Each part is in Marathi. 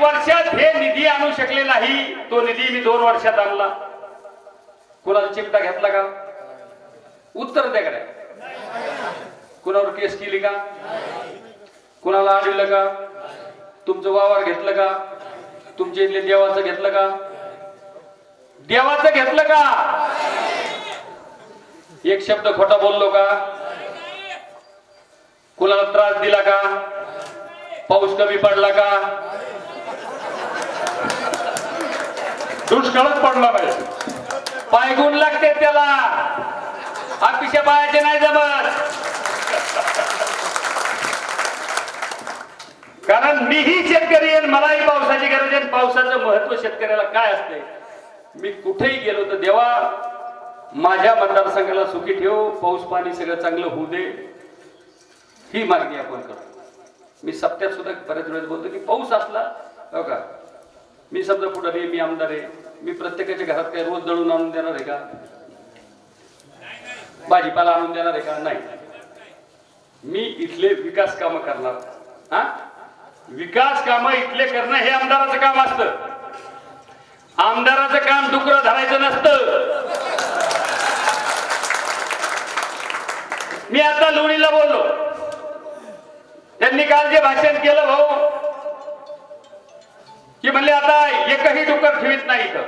वर्षात हे निधी आणू शकले नाही तो निधी मी दोन वर्षात आणला. कोणाचा चिमटा घेतला का? उत्तर त्याकडे कुणावर केस केली का? कुणाला अडवलं का? तुमचं वावर घेतलं का? तुमच्या इथले देवाचं घेतलं का? देवाचं घेतलं का? एक शब्द खोटा बोललो का? कुणाला त्रास दिला का? पाऊस कमी पडला का? दुष्काळच पडला नाही. पायगुण लागते त्याला. अतिशय पायाचे नाही जमत. कारण मीही शेतकरी आहे मलाही पावसाची गरज आहे पावसाचं महत्त्व शेतकऱ्याला काय असते? मी कुठेही गेलो तर देवा माझ्या मतदारसंघाला सुखी ठेव पाऊस पाणी सगळं चांगलं होऊ दे. ही मागणी आपण करतो. मी सप्त्यात सुद्धा बरेच वेळेस बोलतो की पाऊस असला हो का? मी समजा पुढे मी आमदार आहे मी प्रत्येकाच्या घरात काही रोज दळून आणून देणार आहे का? भाजीपाला आणून देणार आहे का? नाही. मी इथले विकास काम करणार. हा? विकास कामं इथले करणं हे आमदाराचं काम असतं. आमदाराचं काम डुकरं धरायचं नसतं. मी आता लोणीला बोललो. त्यांनी काल जे भाषण केलं भाऊ की म्हणले आता एकही डुकर ठेवीत नाही इथं.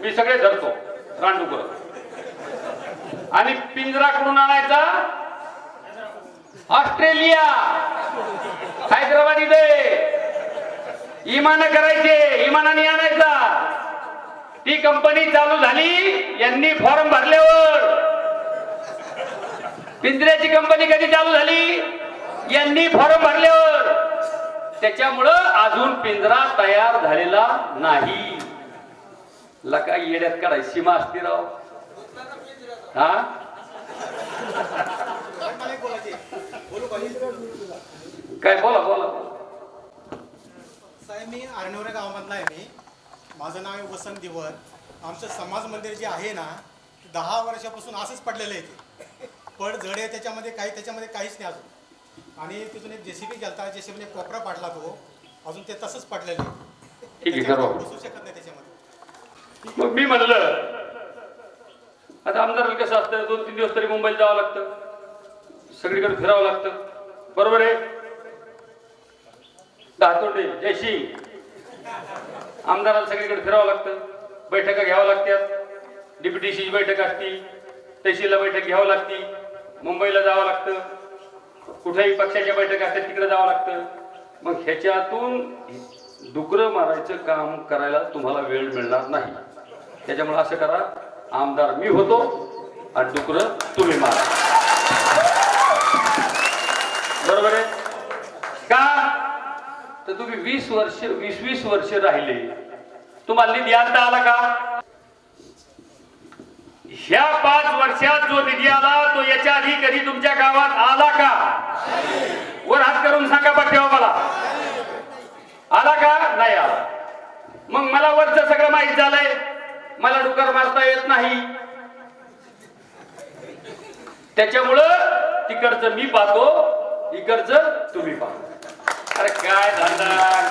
मी सगळे धरतो रानडुकर आणि पिंजरा कुठून आणायचा ऑस्ट्रेलिया हैदराबाद इथे इमान करायचे इमानाने आणायचा. ती कंपनी चालू झाली यांनी फॉर्म भरल्यावर. पिंजऱ्याची कंपनी कधी चालू झाली? यांनी फॉर्म भरल्यावर. त्याच्यामुळं अजून पिंजरा तयार झालेला नाही. लका येड्यात काढाय सीमा असती राव. हा? काय बोला बोला. साहेब मी आर्णवरे गावामधला आहे मी. माझं नाव आहे वसंत दिवर आमचं समाज मंदिर जे आहे ना दहा वर्षापासून असंच पडलेलं आहे ते. पण जडे त्याच्यामध्ये काही त्याच्यामध्ये काहीच नाही अजून. आणि तिथून एक जेसीबी गेलता जेसीबीने कोपरा पाडला तो. अजून ते तसंच पडलेलं आहे. ठीक आहे, त्याच्यामध्ये करू. बसू शकत नाही त्याच्यामध्ये. मग मी म्हणलं आता आमदार कसं असतं दोन तीन दिवस तरी मुंबईला जावं लागतं. सगळीकडे फिरावं लागतं. बरोबर आहे? दातोंडे जयशी आमदाराला सगळीकडे फिरावं लागतं. बैठका घ्यावं लागतात. डिप्युटीची बैठक असती तहसीलला बैठक घ्यावं लागती. मुंबईला जावं लागतं. कुठेही पक्षाच्या बैठक असतात तिकडे जावं लागतं. मग ह्याच्यातून डुकरं मारायचं काम करायला तुम्हाला वेळ मिळणार नाही. त्याच्यामुळे असं करा आमदार मी होतो आणि डुकरं तुम्ही मारा. बरोबर आहे? का? तर तुम्ही वीस वर्ष वीस वीस वर्ष राहिले. तुम्हाला निधी आणता आला का? ह्या पाच वर्षात जो निधी आला तो याच्या आधी कधी तुमच्या गावात आला का? वर हात करून सांगा पाठवा मला. आला का? नाही आला. मग मला वरचं सगळं माहीत झालंय. मला डुकर मारता येत नाही. त्याच्यामुळं तिकडचं मी पाहतो इकडचं तुम्ही पाहतो अरे काय धंदा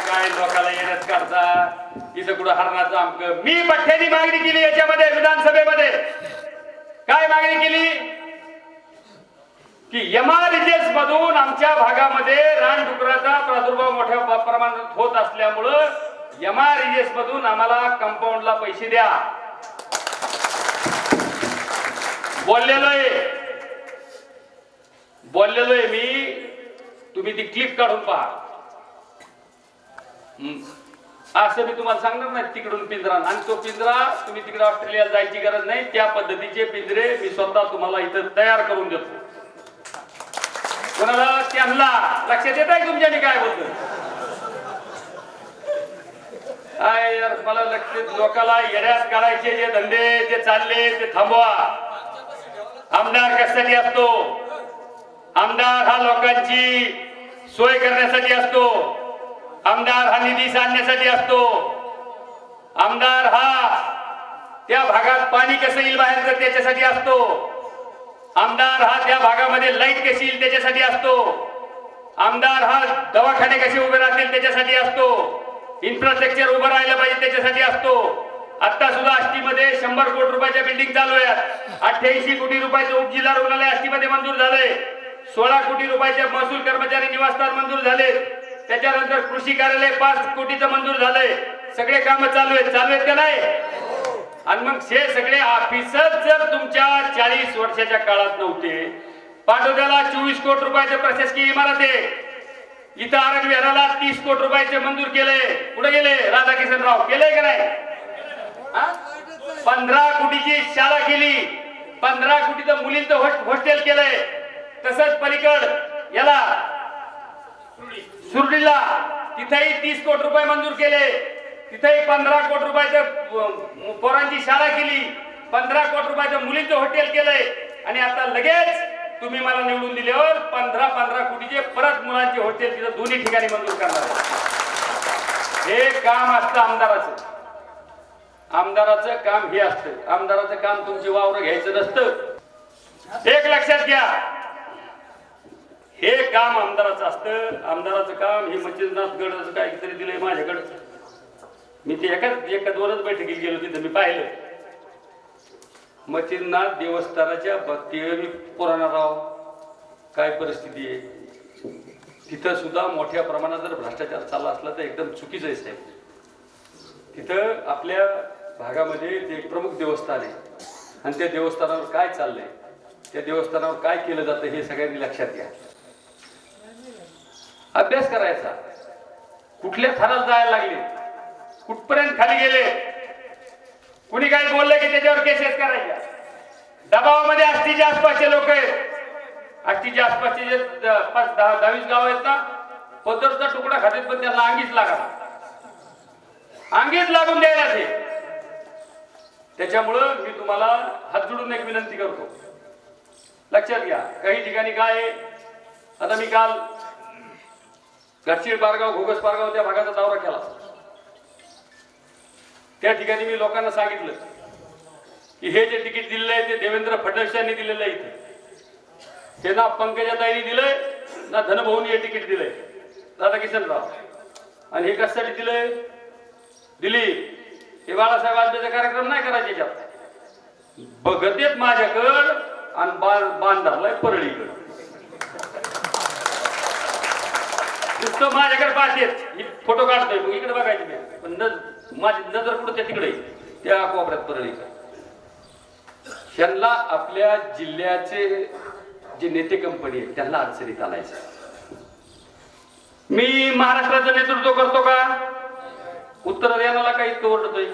काय लोकाला येण्यात करता? इथं कुठं हरणाचं आमक? मी पठ्ठ्यानी मागणी केली याच्यामध्ये विधानसभा मागणी केली की एमआरजेस मधून आमच्या भागामध्ये रानडुकराचा प्रादुर्भाव मोठ्या प्रमाणात होत असल्यामुळं एमआरजेस मधून आम्हाला कंपाऊंडला पैसे द्या. बोललेलो आहे बोललेलो आहे मी. तुम्ही ती क्लिप काढून पहा. असं मी तुम्हाला सांगणार नाही तिकडून पिंजरा आणि. तो पिंजरा तुम्ही तिकडे ऑस्ट्रेलियाला जायची गरज नाही त्या पद्धतीचे पिंजरे मी स्वतः तुम्हाला इथं तयार करून देतो. कोणाला त्यांना लक्षात येत आहे तुमच्या काय बोलतो काय यार मला लक्ष लोकाला येड्यात काढायचे जे धंदे जे चालले ते थांबवा. आमदार कशासाठी असतो? आमदार हा लोकांची सोय करण्यासाठी असतो. आमदार हा निधी आणण्यासाठी असतो. आमदार हा त्या भागात पाणी कसं येईल बाहेरचं त्याच्यासाठी असतो. आमदार हा त्या भागामध्ये लाइट कशी येईल त्याच्यासाठी असतो. आमदार हा दवाखाने कसे उभे राहतील त्याच्यासाठी असतो. इन्फ्रास्ट्रक्चर उभं राहिलं पाहिजे त्याच्यासाठी असतो. आता सुद्धा आष्टीमध्ये शंभर कोटी रुपयाच्या बिल्डिंग चालू आहेत. अठ्ठ्याऐंशी कोटी रुपयाचं उपजिल्हा रुग्णालय आष्टीमध्ये मंजूर झालंय. सोळा कोटी रुपयाचे महसूल कर्मचारी निवासस्थान मंजूर झाले त्याच्यानंतर कृषी कार्यालय पाच कोटीचं मंजूर झालंय. सगळे काम चालू आहेत. चालू आहेत का नाही? आणि मग हे सगळे ऑफिसच जर तुमच्या चाळीस वर्षाच्या काळात नव्हते पाटोद्याला चोवीस कोटी रुपयाचे प्रशासकीय इमारत आहे. इथं आरग विहाराला तीस कोटी रुपयाचे मंजूर केले कुठे गेले? राधाकिशनराव. केले का नाही? पंधरा कोटीची शाळा केली. पंधरा कोटीचं मुलींचं हॉस्टेल केलंय. तसंच पलीकड याला सुरडीला तिथेही तीस कोटी रुपये मंजूर केले. तिथेही पंधरा कोटी रुपयाचं पोरांची शाळा केली. पंधरा कोटी रुपयाचं मुलींचं हॉटेल केलंय. आणि आता लगेच तुम्ही मला निवडून दिल्यावर पंधरा पंधरा कोटीचे परत मुलांचे हॉटेल तिथं दोन्ही ठिकाणी मंजूर करणार हे काम असतं आमदाराचं. आमदाराचं काम हे असतं. आमदाराचं काम तुमची वावर घ्यायचं नसतं. एक लक्षात घ्या. हे काम आमदाराचं असतं. आमदाराचं काम हे मच्छिंद्रनाथ गडाचं काहीतरी दिलंय माझ्याकडं. मी ते एकाच एका दोनच बैठकीत गेलो तिथं मी पाहिलं. मच्छिंद्रनाथ देवस्थानाच्या बाबतीत मी पुराणाराव काय परिस्थिती आहे? तिथं सुद्धा मोठ्या प्रमाणात जर भ्रष्टाचार चालला असला तर एकदम चुकीचं आहे साहेब. तिथं आपल्या भागामध्ये ते एक प्रमुख देवस्थान आहे. आणि त्या देवस्थानावर काय चाललंय? त्या देवस्थानावर काय केलं जातं हे सगळ्यांनी लक्षात घ्या. अभ्यास करायचा. कुठल्या थराला जायला लागले? कुठपर्यंत खाली गेले? कुणी काय बोललं की त्याच्यावर केसेस करायच्या? दबावामध्ये आष्टीच्या आसपासचे लोक आहेत. आष्टीच्या आसपासचे जे द- पाच दहा दहावीस गाव आहेत ना पदरचा तुकडा खात्यात पण त्यांना अंगीच लागा अंगीच लागून द्यायला ते. त्याच्यामुळं मी तुम्हाला हात जोडून एक विनंती करतो. लक्षात घ्या काही ठिकाणी काय आहे? आता मी काल गडचिर पारगाव घोगस पारगाव त्या भागाचा दौरा केला. त्या ठिकाणी मी लोकांना सांगितलं की हे जे तिकीट दिलेलं आहे ते देवेंद्र फडणवीस यांनी दिलेलं आहे इथे. ते ना पंकजाताईनी दिलंय ना धनभाऊनी हे तिकीट दिलंय. दादा किशनराव. आणि हे कशासाठी दिलंय? दिली. हे बाळासाहेब आजबेचा कार्यक्रम नाही करायचे बघतेत माझ्याकड आणि बाण बाण धरलाय परळीकडं. नुसतं माझ्याकडे पाहतेत. ही फोटो काढतोय मग इकडे बघायचं मी पण नज माझी नजर कुठं त्या तिकडे? त्या कोपऱ्यात परळीकडे त्यांना आपल्या जिल्ह्याचे जे नेते कंपनी आहेत त्यांना अडचणीत आणायचं मी महाराष्ट्राचं नेतृत्व करतो का? उत्तर हरियाणाला काही इतकं ओरडतोय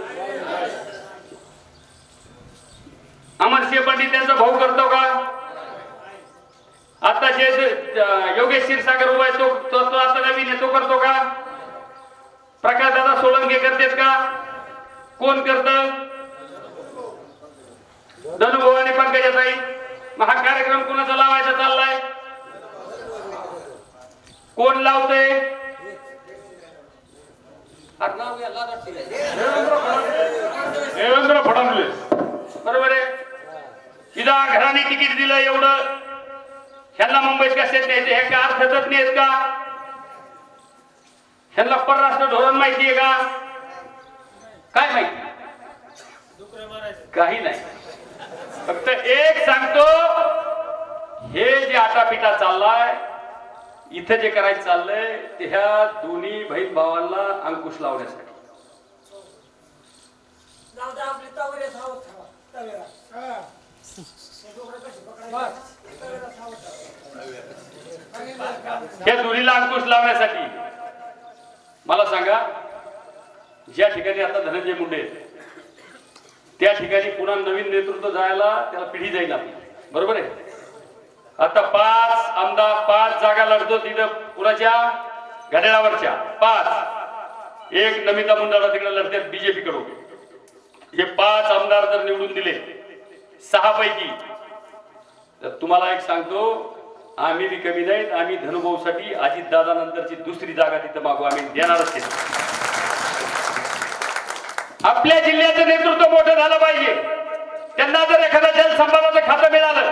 अमरसिंह पंडित त्यांचा भाऊ करतो का? आता जे योगेश क्षीरसागर उभा आहे तो तो तो आता नवीन तो करतो का? प्रकाश दादा सोळंके करतेत का? कोण करत? धनुभाऊ आणि पंकजाताई. मग हा कार्यक्रम कोणाचा लावायचा चाललाय? कोण लावतंय? देवेंद्र फडणवीस. बरोबर आहे. इदा घराने तिकीट दिलं एवढं. ह्यांना मुंबईत कसे द्यायचे हे का अर्थतज्ञ आहेत का? ह्यांना परराष्ट्र धोरण माहिती आहे का? काय माहिती? काही नाही. फक्त एक सांगतो हे जे आटापिटा चाललाय इथं जे करायचं चाललंय ते ह्या दोन्ही बहीण भावांना अंकुश लावण्यासाठी. जाऊ हे या दुरीला अंकुश लावण्यासाठी. मला सांगा ज्या ठिकाणी आता धनंजय मुंडे त्या ठिकाणी पुन्हा नवीन नेतृत्व जायला त्याला पिढी जाईल आपली. बरोबर आहे? आता पाच आमदार पाच जागा लढतो तिथं कुणाच्या? घड्याळावरच्या. पाच. एक नमिता मुंडाला तिकडे लढतात बीजेपी कडून. हे पाच आमदार जर निवडून दिले सहा पैकी तर तुम्हाला एक सांगतो आम्ही बी कमी नाहीत आम्ही धनुभाऊसाठी अजित नंतरची दुसरी जागा तिथं मागू आम्ही देणारच ते आपल्या जिल्ह्याचं नेतृत्व मोठं झालं पाहिजे. त्यांना जर एखादा जलसंपदाचं खातं मिळालं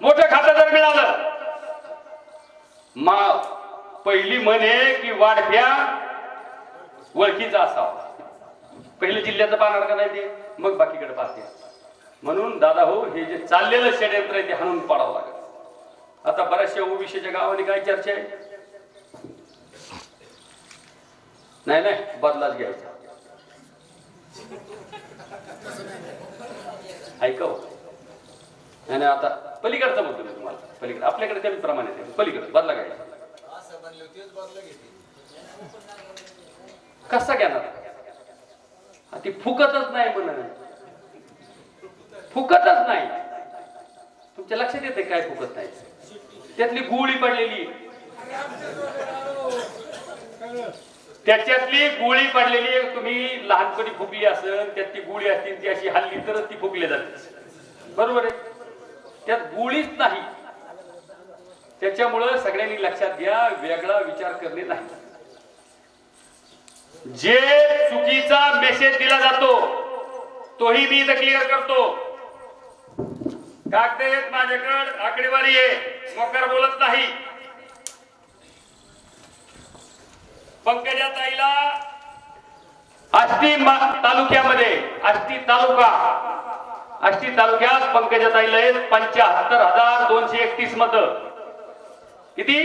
मोठं खातं जर मिळालं मा पहिली म्हणे की वाढप्या ओळखीचा असावा. पहिलं जिल्ह्याचं पाहणार का नाही ते? मग बाकीकडे पाहते. म्हणून दादा हो हे जे चाललेलं षडयंत्र आहे ते हाणून पाडावं लागत आता बऱ्याचशा ओबीसीच्या गावाने काय चर्चा आहे? नाही नाही बदलाच घ्यायचा. ऐकव हो. नाही नाही, आता पलीकडचं म्हणतो मी तुम्हाला. पलीकडे आपल्याकडे कमी प्रमाणात आहे. पलीकडे बदला घ्यायचा. कसा घेणार? ती फुकतच नाही म्हणा फुकतच नाही. तुमच्या लक्षात येते काय फुकत नाही? त्यातली गोळी पडलेली. त्याच्यातली गोळी पडलेली आहे. तुम्ही लहानपणी फुकली असेल त्यात ती गोळी असतील ती अशी हल्ली तरच ती फुकली जाते. बरोबर आहे? त्यात गोळीच नाही. त्याच्यामुळं सगळ्यांनी लक्षात घ्या वेगळा विचार करणे नाही. जे चुकीचा मेसेज दिला जातो तोही मी इथं क्लिअर करतो. कागद आहेत माझ्याकडे आकडेवारी आहे. मोकर बोलत नाही. पंकजा ताईला आष्टी तालुक्यामध्ये आष्टी तालुका. आष्टी तालुक्यात पंकजा ताईला आहेत पंच्याहत्तर हजार दोनशे एकतीस मत. किती?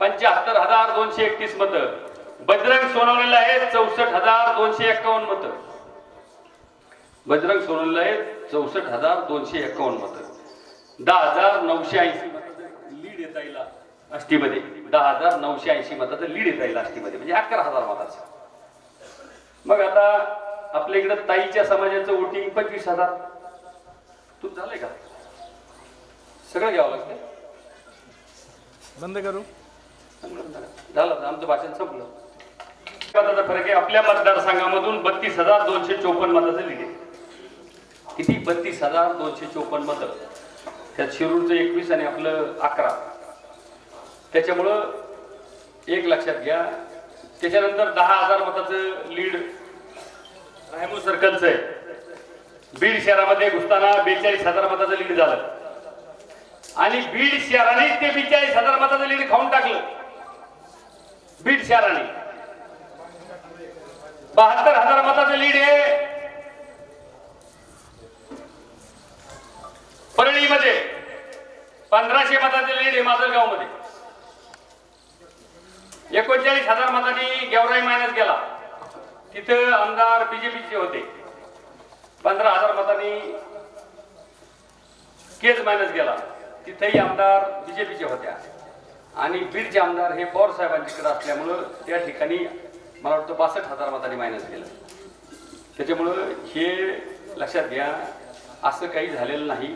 पंच्याहत्तर हजार दोनशे एकतीस मत. बजरंग सोनवलेला आहेत चौसष्ट हजार दोनशे एकावन्न मत. बजरंग सोनवणेला आहेत चौसष्ट हजार दोनशे एक्कावन्न मत. दहा हजार नऊशे ऐंशी मताचं लीड येता येईल आष्टीमध्ये दहा हजार नऊशे ऐंशी मताचं लीड येता येईल आष्टीमध्ये म्हणजे अकरा हजार मताचं. मग आता आपल्या इकडं ताईच्या समाजाचं वोटिंग पंचवीस हजार. तू झालंय का? सगळं घ्यावं लागतं बंद करू? झालं आमचं भाषण संपलं. मताचा फरक आहे आपल्या मतदारसंघामधून बत्तीस हजार दोनशे चोपन्न मताचं लीड आहे. किती? बत्तीस हजार दोनशे चोपन्न मतं. त्यात शिरूरचं एकवीस आणि आपलं अकरा. त्याच्यामुळं एक लक्षात घ्या. त्याच्यानंतर दहा हजार मताचं लीड रायमो सर्कलचं आहे. बीड शहरामध्ये घुसताना बेचाळीस हजार मताचं लीड झालं. आणि बीड शहराने ते बेचाळीस हजार मताचं लीड खाऊन टाकलं. बीड शहराने. बहात्तर हजार मताचं लीड आहे परळीमध्ये पंधराशे मताचे लीड हे माजलगावमध्ये एकोणचाळीस हजार मतांनी गेवराई मायनस गेला. तिथं आमदार बीजेपीचे होते. पंधरा हजार मतांनी केज मायनस गेला. तिथेही आमदार बीजेपीचे होत्या. आणि बीडचे आमदार हे पवार साहेबांच्याकडे असल्यामुळं त्या ठिकाणी मला वाटतं बासष्ट हजार मतांनी मायनस गेलं. त्याच्यामुळं हे लक्षात घ्या असं काही झालेलं नाही.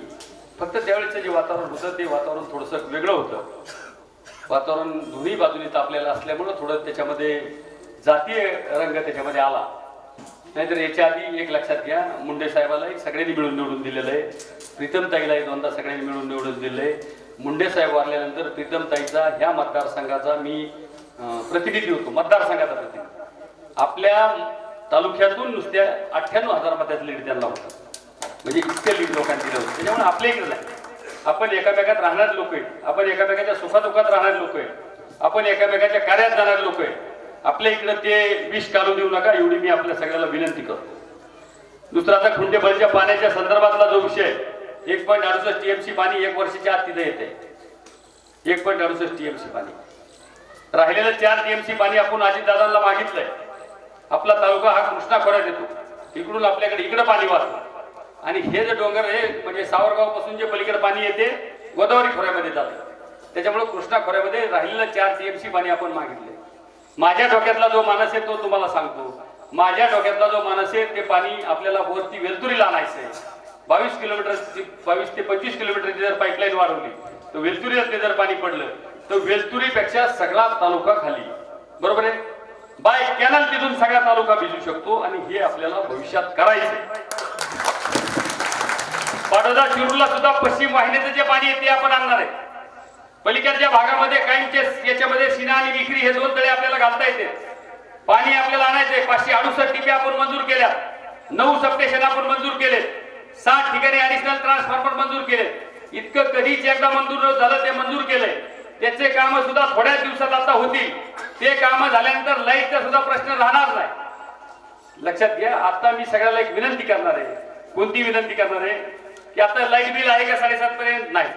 फक्त त्यावेळेचं जे वातावरण होतं ते वातावरण थोडंसं वेगळं होतं. वातावरण दोन्ही बाजूनी तापलेलं असल्यामुळं थोडं त्याच्यामध्ये जातीय रंग त्याच्यामध्ये आला. नाहीतर याच्या आधी एक लक्षात घ्या मुंडे साहेबालाही सगळ्यांनी मिळून निवडून दिलेलं आहे. प्रीतम ताईलाही दोनदा सगळ्यांनी मिळून निवडून दिलेलं आहे. मुंडे साहेब वारल्यानंतर प्रीतम ताईचा ह्या मतदारसंघाचा मी प्रतिनिधी होतो मतदारसंघाचा प्रतिनिधी. आपल्या तालुक्यातून नुसत्या अठ्ठ्याण्णव हजार मताचं त्यांना होतं. म्हणजे इतकं लीड लोकांची दिलं त्याच्यामुळे आपल्या इकडे नाही. आपण एकामेकात राहणार लोक आहे आपण एकामेकाच्या सुखादुखात राहणार लोक आहे आपण एकामेकाच्या कार्यात जाणारे लोक आहे आपल्या इकडं ते विष काढून देऊ नका एवढी मी आपल्या सगळ्याला विनंती करतो. दुसरा आता खुंडेबलच्या पाण्याच्या संदर्भातला जो विषय एक पॉईंट अडुसष्ट टीएमसी पाणी एक वर्षाच्या आत तिथे येते. एक पॉईंट अडुसष्ट टीएमसी पाणी. राहिलेलं चार टीएमसी पाणी आपण अजितदादांना मागितलंय. आपला तालुका हा कृष्णा खोऱ्यात येतो. इकडून आपल्याकडे इकडं पाणी वाचलं आणि हे जे डोंगर हे म्हणजे सावरगावपासून जे पलीकडे पाणी येते गोदावरी खोऱ्यामध्ये जाते. त्याच्यामुळे कृष्णा खोऱ्यामध्ये राहिलेलं चार टीएमसी पाणी आपण मागितले. माझ्या डोक्यातला जो मानस आहे तो तुम्हाला सांगतो. माझ्या डोक्यातला जो मानस आहे ते पाणी आपल्याला वरती वेलतुरीला आणायचं आहे बावीस किलोमीटर बावीस ते पंचवीस किलोमीटरची जर पाईपलाईन वाढवली तर वेलतुरीला ते जर पाणी पडलं तर वेलतुरीपेक्षा सगळा तालुका खाली. बरोबर आहे? बाय कॅनल तिथून सगळा तालुका भिजू शकतो आणि हे आपल्याला भविष्यात करायचं बडोदा शिरूरला सुद्धा पश्चिम वाहिनीचं जे पाणी आहे ते आपण आणणार आहे. पलीकडच्या भागामध्ये काहींचे याच्यामध्ये सिना आणि विक्री हे दोन तळे आपल्याला घालता येते. पाणी आपल्याला आणायचंय पाचशे अडुसष्ट टीपी आपण मंजूर केल्या नऊ सबस्टेशन आपण मंजूर केले सात ठिकाणी ऍडिशनल ट्रान्सफॉर्मर मंजूर केले इतकं कधीच एकदा मंजूर झालं ते मंजूर केलंय. त्याचे काम सुद्धा थोड्याच दिवसात आता होतील. ते काम झाल्यानंतर लाईटचा सुद्धा प्रश्न राहणार नाही. लक्षात घ्या आता मी सगळ्याला एक विनंती करणार आहे. कोणती विनंती करणार आहे? की आता लाइट बिल आहे का साडेसात पर्यंत? नाही.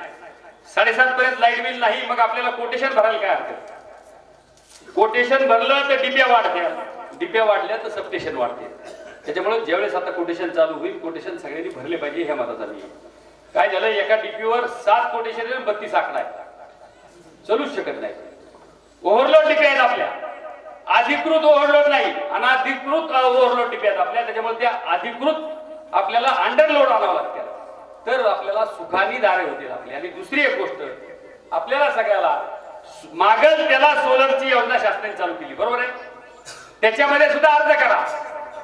साडेसात पर्यंत लाइट बिल नाही मग आपल्याला कोटेशन भरायला काय हरकत कोटेशन भरलं तर डिप्या वाढत्या डिप्या वाढल्या तर सबस्टेशन वाढते. त्याच्यामुळे ज्यावेळेस आता कोटेशन चालू होईल कोटेशन सगळ्यांनी भरले पाहिजे ह्या मताचा मी काय झालं? एका डीपीवर सात कोटेशन आणि बत्तीस आकडा आहे. चलूच शकत नाही. ओव्हरलोड डिप्या आहेत आपल्या. अधिकृत ओव्हरलोड नाही. अनाधिकृत ओव्हरलोड डिप्या आहेत आपल्या. त्याच्यामुळे त्या अधिकृत आपल्याला अंडरलोड आणावं लागते. तर आपल्याला सुखानी दारे होतील आपली. आणि दुसरी एक गोष्ट आपल्याला सगळ्याला मागल त्याला सोलरची योजना शासनाने चालू केली बरोबर आहे? त्याच्यामध्ये सुद्धा अर्ज करा.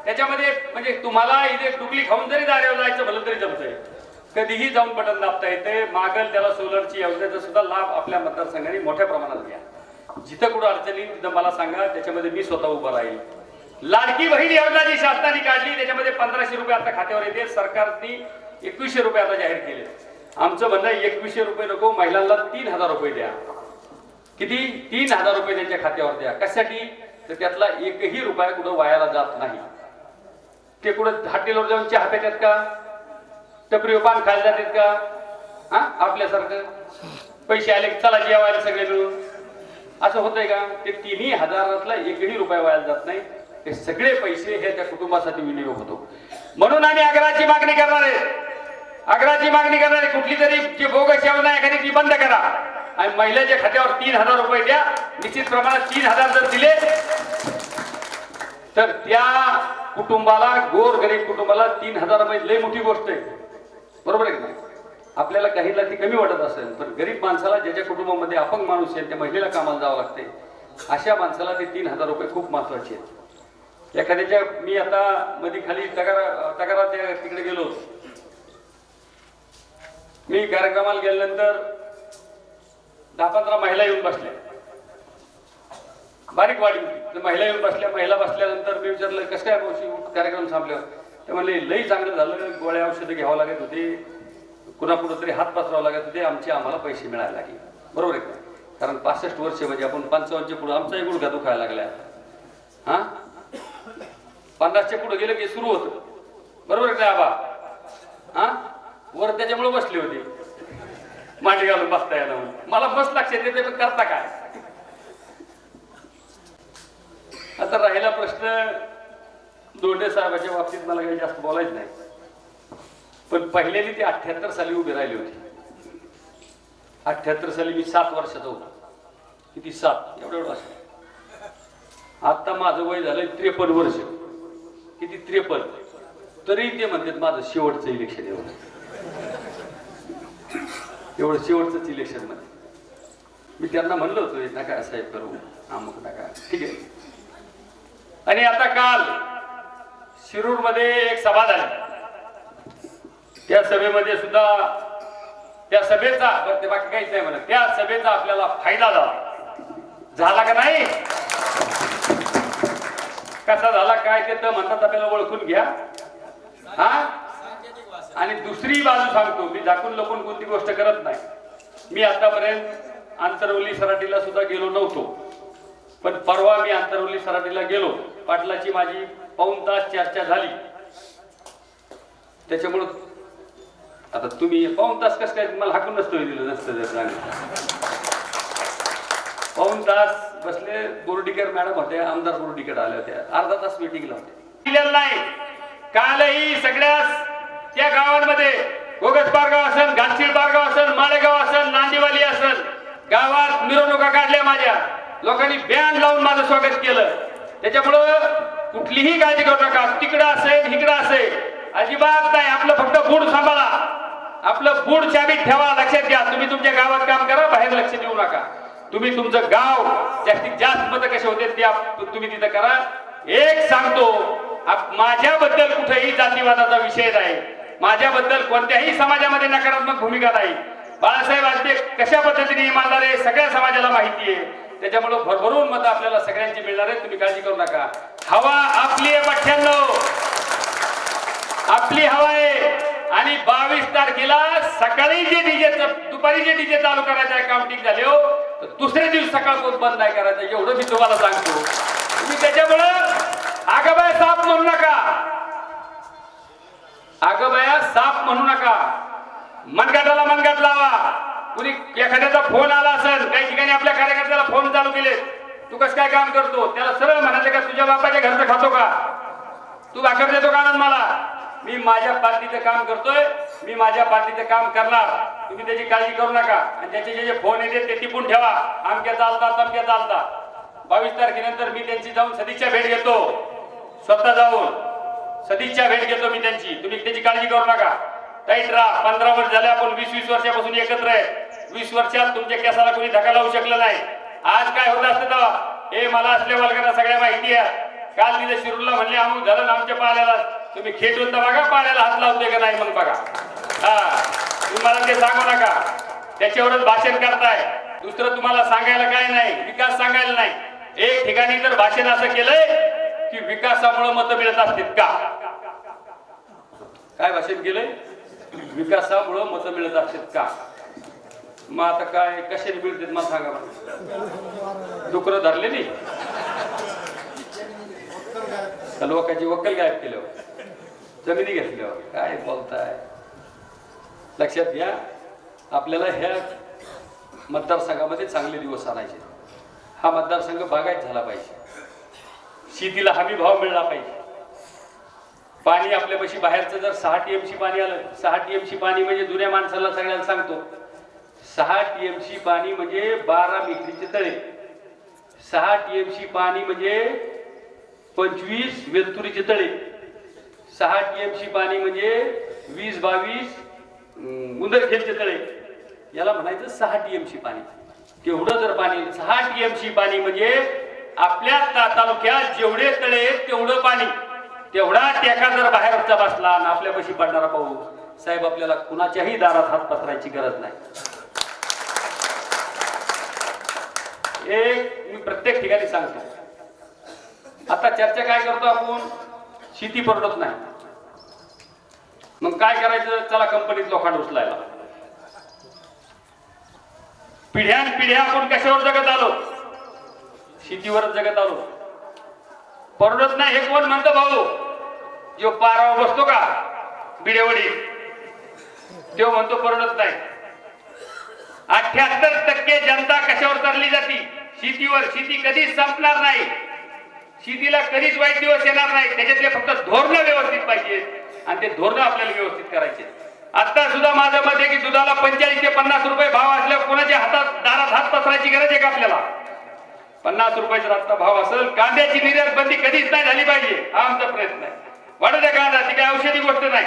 त्याच्यामध्ये म्हणजे तुम्हाला इथे टुकली खाऊन जरी दारेवर जायचं भलं तरी जमतंय. कधीही जाऊन बटन दाबता येते. मागल त्याला सोलरची योजनेचा सुद्धा लाभ आपल्या मतदारसंघाने मोठ्या प्रमाणात घ्या. जिथं कुठं अडचणी तिथं मला सांगा. त्याच्यामध्ये मी स्वतः उभं राहील. लाडकी बहीण योजना जी शासनाने काढली त्याच्यामध्ये पंधराशे रुपये आता खात्यावर येते सरकारने एकवीसशे रुपये आता जाहीर केले. आमचं म्हणणं एकवीसशे रुपये नको महिलांना तीन हजार रुपये द्या. किती? तीन हजार रुपये त्यांच्या खात्यावर द्या. कशासाठी? तर त्यातला एकही रुपया कुठं वायाला जात नाही. ते कुठं हॉटेलवर जाऊन चहा पेतात का? टपरी पान खायला जातात का? हा? आपल्यासारखं. पैसे आले की चला जेवायला सगळे मिळून. असं होतंय का? ते तिन्ही हजारातला एकही रुपया वायाला जात नाही. ते सगळे पैसे हे त्या कुटुंबासाठी विनियोग होतो. म्हणून आम्ही आग्रहाची मागणी करणार आहे. आग्रहाची मागणी करणारी कुठली तरी जी बोगस योजना एखादी ती बंद करा. आणि महिलेच्या खात्यावर तीन हजार रुपये द्या. निश्चित प्रमाणात तीन हजार जर दिले तर त्या कुटुंबाला गोर गरीब कुटुंबाला तीन हजार रुपये लय मोठी गोष्ट आहे. बरोबर आहे की आपल्याला काहीला ती कमी वाटत असेल पण गरीब माणसाला ज्याच्या कुटुंबामध्ये अपंग माणूस आहे त्या महिलेला कामाला जावं लागते. अशा माणसाला ते तीन हजार रुपये खूप महत्त्वाचे आहेत. एखाद्याच्या मी आता मध्ये खाली तगारा तगाराच्या तिकडे गेलो. मी कार्यक्रमाला गेल्यानंतर दहा पंधरा महिला येऊन बसल्या. बारीक वाढली होती. तर महिला येऊन बसल्या महिला बसल्यानंतर मी विचारलं कसं काय मावशी कार्यक्रम संपल्यावर? ते म्हणले लई चांगलं झालं. गोळ्या औषधं घ्यावं लागत होते. कुणापुढं तरी हात पसरावं लागत होते. आमचे आम्हाला पैसे मिळायला लागले. बरोबर आहे का? कारण पासष्ट वर्ष म्हणजे आपण पंचावन्नच्या पुढं आमचाही गुडघा दुखायला लागला. हा? पन्नासच्या पुढे गेलं की सुरू होतं. बरोबर आहे का आबा? हा? वर त्याच्यामुळे बसले होते. मांडी घालून बसता यायला मला बस लक्षात येते पण करता काय? आता राहिला प्रश्न दोंडे साहेबाच्या बाबतीत मला काही जास्त बोलायचं नाही. पण पहिल्याने ते अठ्याहत्तर साली उभी राहिली होती. अठ्याहत्तर साली मी सात वर्षाचा होतो. किती सात? एवढं एवढं असं. आता माझं वय झालंय त्रेपन्न वर्ष. किती त्रेपन्न? तरी ते म्हणतात माझं शेवटचं इलेक्शन एवढं एवढं शेवटचंच इलेक्शनमध्ये. मी त्यांना म्हणलं होतं नका साहेब करू अमुक नका. ठीक आहे. आणि आता काल शिरूरमध्ये एक सभा झाली. त्या सभेमध्ये सुद्धा त्या सभेचा बरं ते बाकी काहीच नाही म्हणत त्या सभेचा आपल्याला फायदा झाला. झाला का नाही? कसा झाला काय ते तर म्हणतात आपल्याला ओळखून घ्या. हा? आणि दुसरी बाजू सांगतो मी दाखवून लपून कोणती गोष्ट करत नाही. मी आतापर्यंत आंतरवली सराटीला सुद्धा गेलो नव्हतो. पण परवा मी आंतरवली सराटीला गेलो. पाटलाची माझी पाऊन तास चर्चा झाली. त्याच्यामुळं आता तुम्ही पाऊन तास कसं काय मला हाकून नसतो दिलं नसतं सांगितलं पाऊन तास बसले बोर्डीकर मॅडम होते आमदार बोर्डीकर आल्या होत्या. अर्धा तास मिटिंगला होते नाही. कालही सगळ्याच त्या गावांमध्ये गोगस पारगाव असेल घाटशीळ पारगाव असन माळेगाव असेल नांदीवाली असेल गावात मिरवणुका काढल्या माझ्या. लोकांनी बँड लावून माझं स्वागत केलं. त्याच्यामुळं कुठलीही काळजी करू नका. तिकडं असेल इकडं असेल. अजिबात नाही. आपलं फक्त बूड सांभाळा. आपलं बूड चाबीत ठेवा. लक्षात घ्या. तुम्ही तुमच्या गावात काम करा बाहेर लक्ष देऊ नका. तुम्ही तुमचं गाव जास्तीत जास्त मत कसे होते ते आप- तुम्ही तिथं करा. एक सांगतो आप- माझ्याबद्दल कुठेही जातीवादाचा विषय नाही. माझ्याबद्दल कोणत्याही समाजामध्ये नकारात्मक भूमिका नाही. बाळासाहेब आजबे कशा पद्धतीने इमानदार आहे सगळ्या समाजाला माहिती आहे. त्याच्यामुळे भरभरून मत आपल्याला सगळ्यांची मिळणार आहे तुम्ही काळजी करू नका. हवा आपली आहे पठ्ठ्याण्णव. आपली हवा आहे. आणि बावीस तारखेला सकाळी जे डीजे दुपारी जे डीजे चालू करायचं आहे काउंटिंग झाले हो तर दुसऱ्या दिवस सकाळ कोण बंद नाही करायचं एवढं मी तुम्हाला सांगतो. तुम्ही त्याच्यामुळं आगाबाय साप म्हणू नका. अगं बाया साप म्हणू नका. मनगटाला मनगट लावा. कुणी एखाद्याचा फोन आला असेल काही ठिकाणी आपल्या कार्यकर्त्याला फोन चालू केले तू कसं काय काम करतो? त्याला सरळ म्हणायचं का तुझ्या बापाच्या घरचं खातो का? तू भाकर देतो का आनंद मला? मी माझ्या पार्टीचं काम करतोय मी माझ्या पार्टीचं काम करणार. तुम्ही त्याची काळजी करू नका. आणि त्याचे जे जे फोन येते ते टिपून ठेवा. आमक्या चालता तमक्या चालता. बावीस तारखेनंतर मी त्यांची जाऊन सदिच्छा भेट घेतो. स्वतः जाऊन. सदिच्छा भेट घेतो मी त्यांची. तुम्ही त्याची काळजी करू नका. टाईट राहा. पंधरा वर्ष झाले आपण वीस वीस वर्षापासून एकत्र आहे वीस वर्षात तुमच्या केसाला कोणी धक्का लावू शकलं नाही. आज काय होत असतं तेव्हा? हे मला असल्या वर्गाला सगळ्या माहिती आहे. काल तिथे शिरूरला म्हणले अमुक झालं आमच्या पाल्याला तुम्ही खेटून तर बघा पाल्याला हात लावतोय का नाही म्हणून बघा. हा. तुम्हाला ते सांगू नका. त्याच्यावरच भाषण करताय. दुसरं तुम्हाला सांगायला काय नाही. विकास सांगायला नाही. एक ठिकाणी जर भाषण असं केलंय की विकासामुळे मत मिळत असतील का? काय भाषेत गेले विकासामुळं मत मिळत असतील का? मग आता काय कशाने मिळतात मला सांगा बरं. डुकरं धरले नाही लोकांची वक्कल गायब केल्यावर? जमिनी घेतल्यावर? काय बोलताय? लक्षात घ्या आपल्याला ह्या मतदारसंघामध्ये चांगले दिवस आणायचे हा मतदारसंघ बागायत झाला पाहिजे. शेतीला हमी भाव मिळला पाहिजे. पाणी आपल्यापाशी बाहेरचं जर सहा टीएमसी पाणी आलं सहा टीएमसी पाणी म्हणजे जुन्या माणसाला सगळ्यांना सांगतो. सहा टीएमसी पाणी म्हणजे बारा मित्रीचे तळे. सहा टीएमसी पाणी म्हणजे पंचवीस वेलतुरीचे तळे. सहा टीएमसी पाणी म्हणजे वीस बावीस उंदरखेलचे तळे. याला म्हणायचं सहा टीएमसी पाणी. तेवढं जर पाणी सहा टीएमसी पाणी म्हणजे आपल्या तालुक्यात जेवढे तळे तेवढं पाणी. तेवढा टेका जर बाहेरचा बसला आणि आपल्यापाशी पडणारा पाऊस साहेब आपल्याला कुणाच्याही दारात हात पसरायची गरज नाही. एक मी प्रत्येक ठिकाणी सांगतो. आता चर्चा काय करतो आपण? शेती परवडत नाही. मग काय करायचं? चला कंपनीत लोखंड उचलायला. पिढ्यान पिढ्या आपण कशावर जगत आलो? शेतीवरच जगत आलो. परवडत नाही हे कोण म्हणतो भाऊ? जो पारावर बसतो का? बिडेवडी. तो म्हणतो परवडत नाही. अठ्याहत्तर टक्के जनता कशावर तरली जाती? शेतीवर. शेती कधीच संपणार नाही. शेतीला कधीच वाईट दिवस येणार नाही. त्याच्यातले फक्त धोरणं व्यवस्थित पाहिजे. आणि ते धोरणं आपल्याला व्यवस्थित करायचे. आता सुद्धा माझं मत आहे की दुधाला पंचेचाळीस ते पन्नास रुपये भाव असल्यावर कोणाच्या हातात दारात हात पसरायची गरज आहे का आपल्याला? पन्नास रुपयाचा रस्ता भाव असेल कांद्याची निर्यात बंदी कधीच नाही झाली पाहिजे हा आमचा प्रयत्न आहे. वाढू द्या कांदा ती काही औषधी गोष्ट नाही.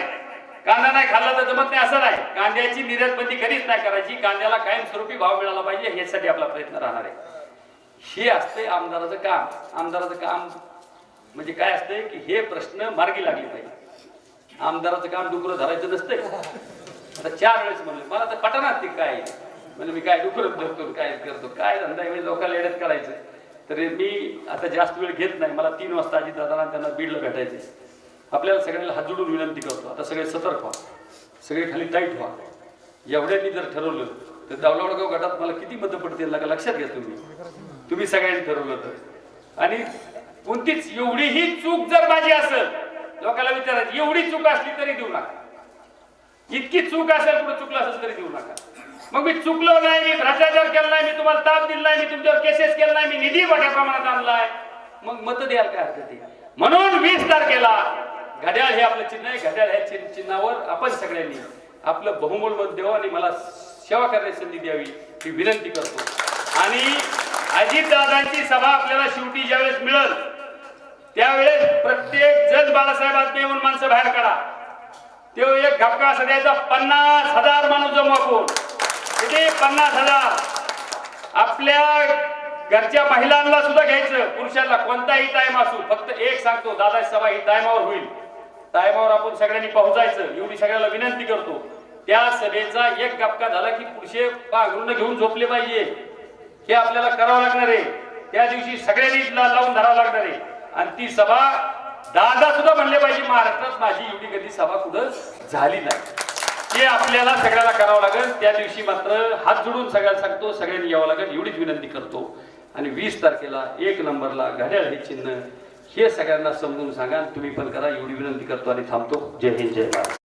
कांदा नाही खाल्ला तर जमत नाही असं नाही. कांद्याची निर्यात बंदी कधीच नाही करायची कांद्याला कायमस्वरूपी भाव मिळाला पाहिजे यासाठी आपला प्रयत्न राहणार आहे. हे असते आमदाराचं काम. आमदाराचं काम म्हणजे काय असतंय की हे प्रश्न मार्गी लागले पाहिजे. आमदाराचं काम डुकरं धरायचं नसतंय. आता चार वेळेस म्हणलं मला तर पटणार ते काय म्हणजे मी काय डुकरत धरतो काय करतो काय धंदा म्हणजे लोकांना येड्यात करायचं तर मी आता जास्त वेळ घेत नाही. मला तीन वाजता आजी दादांना त्यांना बीडला भेटायचे आपल्याला सगळ्यांना हात जोडून विनंती करतो. आता सगळे सतर्क व्हा. सगळे खाली टाईट व्हा. एवढ्यांनी जर ठरवलं तर दावलावडगाव गटात मला किती मतं पडतील नका लक्षात घ्या तुम्ही. तुम्ही सगळ्यांनी ठरवलं तर. आणि कोणतीच एवढीही चूक जर माझी असेल लोकांना विचारायची एवढी चूक असली तरी देऊ नका. इतकी चूक असेल कुठं चुकलं असेल तरी देऊ नका. मग मी चुकलो नाही मी भ्रष्टाचार केला नाही मी तुम्हाला ताप दिला नाही मी तुमच्यावर केसेस केला नाही मी निधी मोठ्या प्रमाणात आणलाय मग मत द्याल काय हरकत म्हणून वीस तारखेला घड्याळ हे आपलं चिन्ह आहे घड्याळ ह्या चिन्ह- चिन्हावर आपण सगळ्यांनी आपलं बहुमोल मत द्यावं आणि मला सेवा करण्याची संधी द्यावी ही विनंती करतो. आणि अजितदादांची सभा आपल्याला शेवटी ज्यावेळेस मिळेल त्यावेळेस प्रत्येक जण बाळासाहेब आत्मे माणसं बाहेर काढा. तो एक घपका असं द्यायचा पन्नास हजार माणूस जमवा कोण किती पन्नास हजार. आपल्या घरच्या महिलांना सुद्धा घ्यायचं. पुरुषांना कोणताही टाइम असू फक्त एक सांगतो दादा सभा ही टायमावर होईल. टायमावर आपण सगळ्यांनी पोहोचायचं. एवढी सगळ्याला विनंती करतो. त्या सभेचा एक गपका झाला की पुरुषे पांघरून घेऊन झोपले पाहिजे. हे आपल्याला करावं लागणार आहे. त्या दिवशी सगळ्यांनी लावून धरावं लागणार आहे. आणि ती सभा दादा सुद्धा म्हणले पाहिजे महाराष्ट्रात माझी एवढी कधी सभा कुठं झाली नाही. हे आपल्याला सगळ्याला करावं लागेल त्या दिवशी मात्र हात जोडून सगळ्याला सांगतो सगळ्यांनी यावं लागेल एवढीच विनंती करतो. आणि वीस तारखेला एक नंबरला घड्याळ हे चिन्ह हे सगळ्यांना समजून सांगा तुम्ही पण करा एवढी विनंती करतो आणि थांबतो. जय हिंद जय भारत.